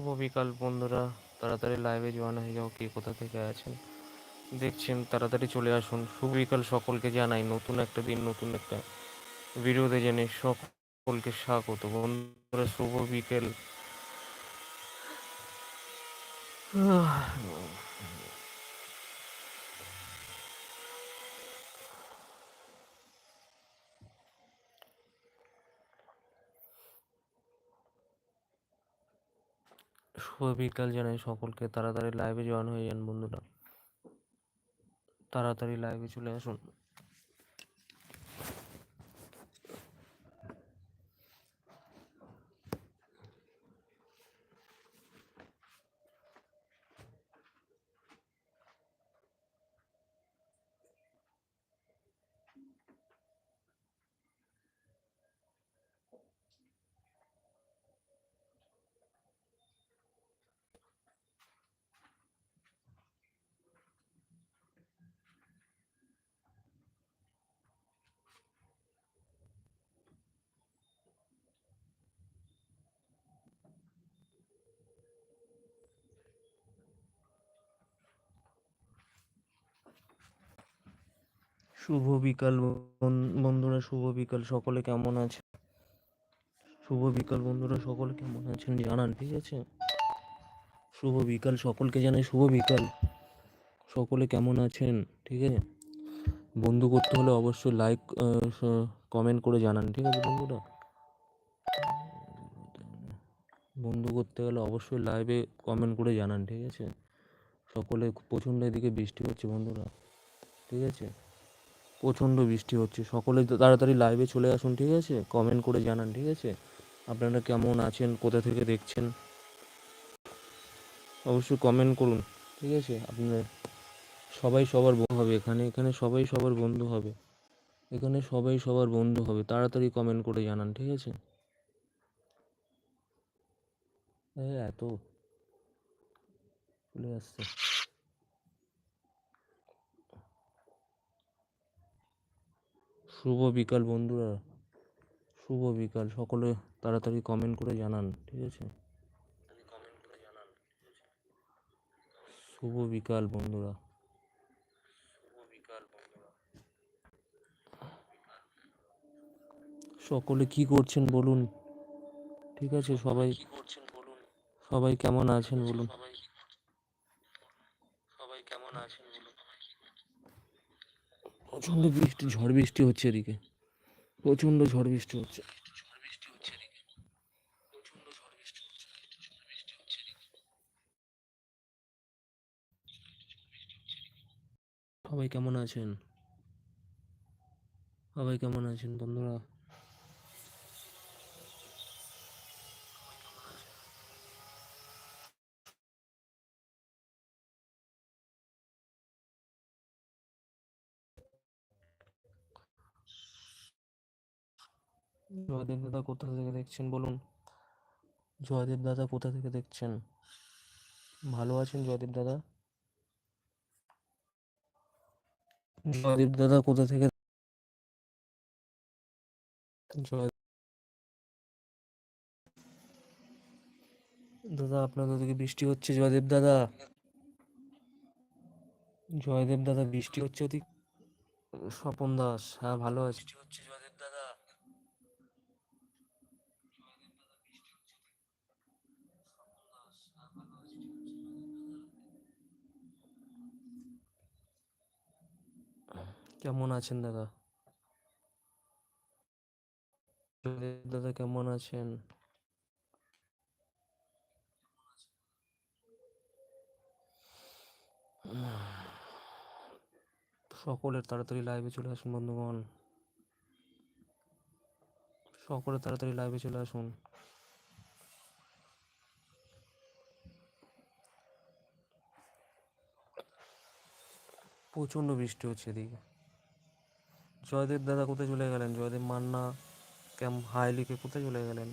শুভ বিকাল, বন্ধুরা। তাড়াতাড়ি লাইভে জয়েন হয়ে যাও, কে কোথা থেকে আছেন? দেখছেন, তাড়াতাড়ি চলে আসুন। শুভ বিকাল সকলকে জানাই, নতুন একটা দিন, নতুন একটা ভিডিওতে জেনে সকলকে স্বাগত। বন্ধুরা, শুভ বিকেল। শুভ বিকাল জানাই সকলকে। তাড়াতাড়ি লাইভে জয়েন হয়ে যান বন্ধুরা। তাড়াতাড়ি লাইভে চলে আসুন। শুভ বিকাল বন- বন্ধুরা, শুভ বিকাল। সকলে কেমন আছে শুভ বিকাল, বন্ধুরা, সকলে কেমন আছেন জানান, ঠিক আছে? শুভ বিকাল, সকলকে জানাই শুভ বিকাল। সকলে কেমন আছেন? ঠিক আছে? বন্ধু করতে হলে অবশ্যই লাইক কমেন্ট করে জানান, ঠিক আছে, বন্ধুরা? বন্ধু করতে গেলে অবশ্যই লাইভে কমেন্ট করে জানান, ঠিক আছে? সকলে প্রচণ্ড এদিকে বৃষ্টি হচ্ছে, বন্ধুরা। ঠিক আছে? প্রচণ্ড বৃষ্টি হচ্ছে। সকলে তাড়াতাড়ি লাইভে চলে আসুন, ঠিক আছে? কমেন্ট করে জানান, ঠিক আছে? আপনারা কেমন আছেন? কোথা থেকে দেখছেন? অবশ্যই কমেন্ট করুন, ঠিক আছে? আপনার সবাই সবার বন্ধু হবে এখানে। এখানে সবাই সবার বন্ধু হবে। এখানে সবাই সবার বন্ধু হবে। তাড়াতাড়ি কমেন্ট করে জানান, ঠিক আছে? এত চলে আসছে। শুভ বিকাল বন্ধুরা। শুভ বিকাল। সকলে তাড়াতাড়ি কমেন্ট করে জানান, ঠিক আছে? শুভ বিকাল বন্ধুরা। সকলে কি করছেন বলুন, ঠিক আছে? সবাই সবাই কেমন আছেন বলুন? সবাই কেমন আছেন বলুন? প্রচণ্ড বৃষ্টি, ঝড় বৃষ্টি হচ্ছে এদিকে। প্রচণ্ড ঝড় বৃষ্টি হচ্ছে। সবাই কেমন আছেন? সবাই কেমন আছেন বন্ধুরা? জয়দেব দাদা কোথা থেকে দেখছেন বলুন? জয়দেব দাদা কোথা থেকে দেখছেন? ভালো আছেন জয়দেব দাদা? জয়দেব দাদা কোথা থেকে দাদা আপনাদের দিকে বৃষ্টি হচ্ছে জয়দেব দাদা? জয়দেব দাদা, বৃষ্টি হচ্ছে ওদিক? স্বপন দাস হ্যাঁ ভালো আছে। হচ্ছে জয়দেব দাদা কেমন আছেন দাদা? দাদা, কেমন আছেন? সকলের তাড়াতাড়ি লাইভে চলে আসুন বন্ধুগণ। সকলে তাড়াতাড়ি লাইভে চলে আসুন। প্রচণ্ড বৃষ্টি হচ্ছে এদিকে। জয়দেব দাদা কোথায় চলে গেলেন? জয়দেব মান্না ক্যাম হাই লিখে কোথায় চলে গেলেন?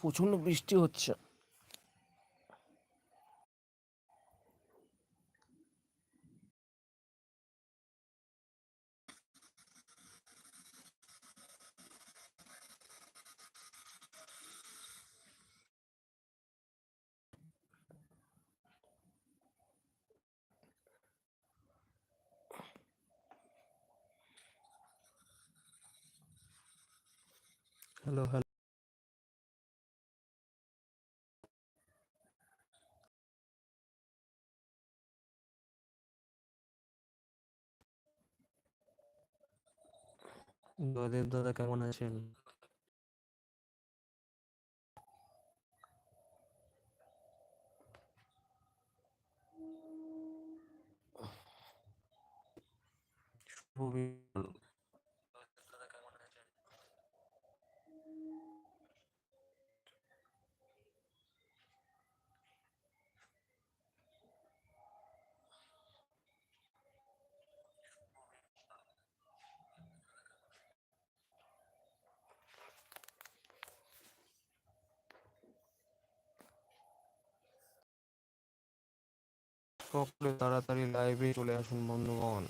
প্রচণ্ড বৃষ্টি হচ্ছে। হ্যালো হ্যালো জয়দেব দাদা কেমন আছেন? শুভ সকলে তাড়াতাড়ি লাইভে চলে আসুন বন্ধুগণ।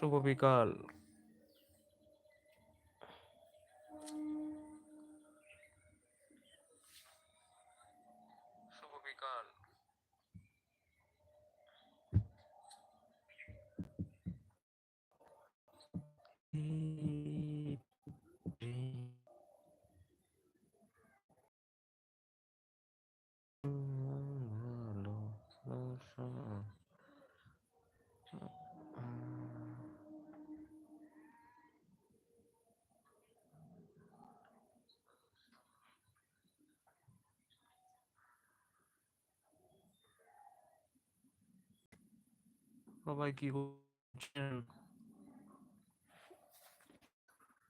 শুভ বিকাল সবাই কি করছেন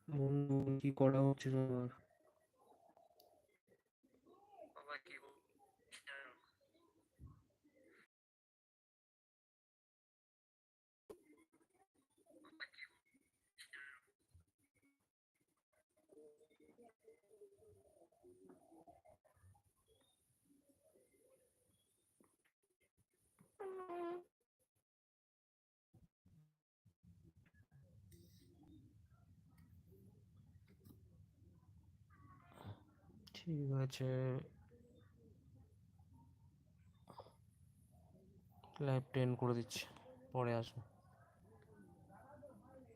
বন্ধু কি করা হচ্ছে সবার ঠিক আছে। লাইভ টেন করে দিচ্ছি পরে আসো